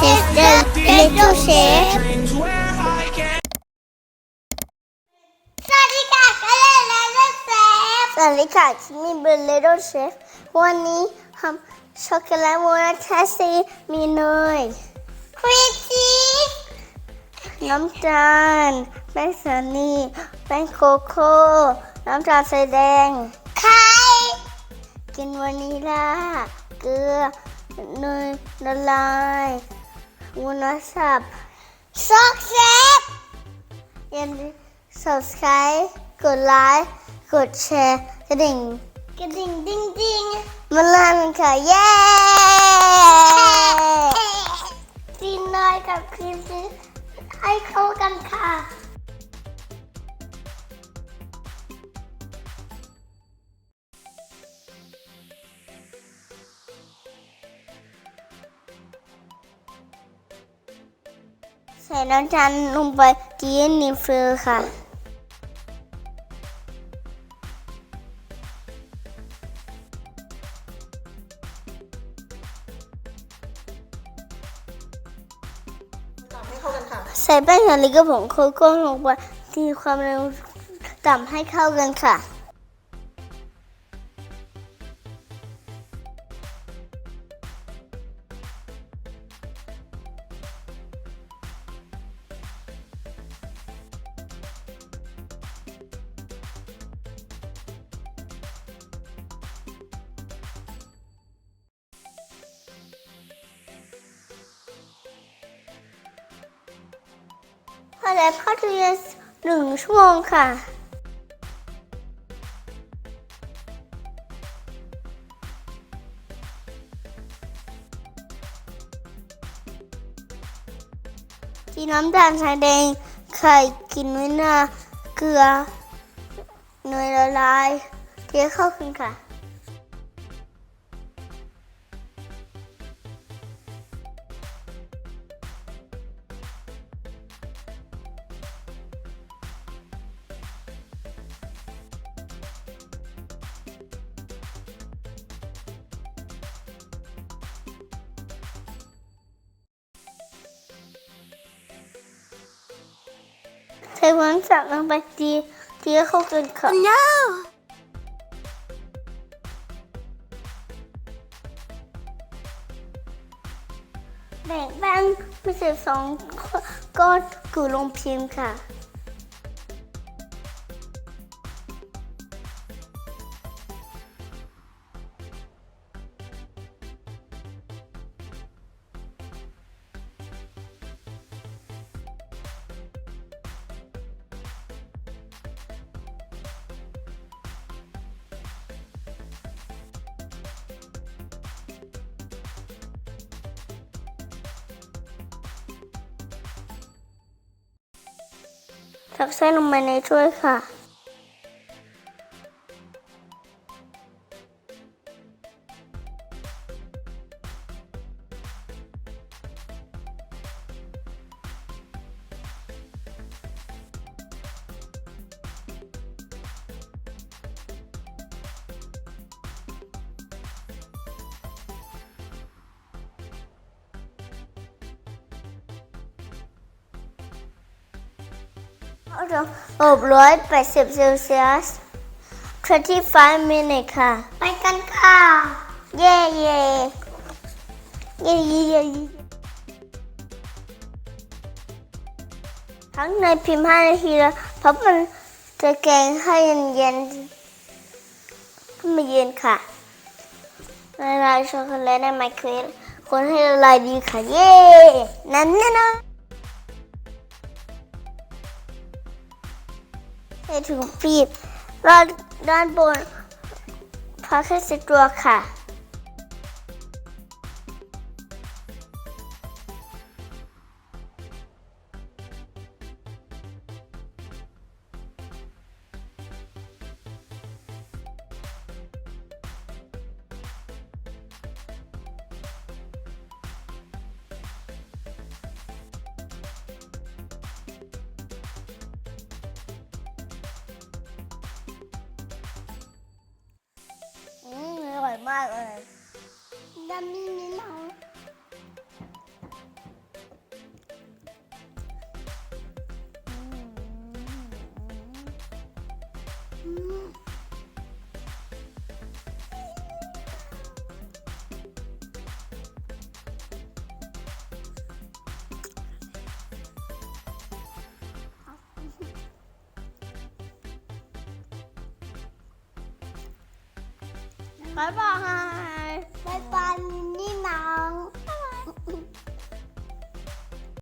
This is the little chef สวัสดีค่ะก็เลยแล้วก็เซฟสวัสดีค่ะฉันมีเบลเลโดเชฟวันนี้ทำช็อกโกแลตโมนาเทสซีมีเนยครีมชีสน้ำตาลแป้งสาลีแป้งโกโก้น้ำตาลใส่แดง ไข่ กินวานิลา เกลือเนยละลาย วุ้นสับซอกเซฟอย่าลืม subscribe กดไลค์กดแชร์กระดิ่งกระดิ่งดิ้งดิ้งมาลากันค่ะเย้จีนเนยกับครีมชีสให้เข้ากันค่ะ ใส่น้ำตาลลงไปจีนนิฟเฟอร์ค่ะให้เข้ากันค่ะ ใส่แป้งสาลีกับผงโกโก้ลงไปตีความเร็วต่ำให้เข้ากันค่ะ พอแล้วเข้าตู้เย็นหนึ่งชั่วโมงค่ะ ทีน้ำตาลทรายแดง ไข่กินวินาเกลือเนยละลายเทเข้ากันค่ะ ช้วันสักลงไปตีตีให้เข้ากันค่ะ no แบ่งแป้งไม่ใช่สองก้อนกูลงพิมพ์ค่ะ ทักเส้นลงไปในถ้วยค่ะ อบร้อยแปดสิบเซลเซียส25 minutes ค่ะ ไปกันค่ะ เย่เย่เย่เย่เย่ทั้งในพิมพ์ 5 นาทีแล้วเพราะมันจะแกงให้เย็นเย็นๆให้มันเย็นค่ะละลายช็อกโกแลตในไมโครเวฟคนให้ละลายดีค่ะ เย่นั่นนะ ในถุงปีบรอดด้านบนพักให้เสร็จตัวค่ะ malas. Eh. Dan ini mau. Hmm. Hmm. บายบายบาย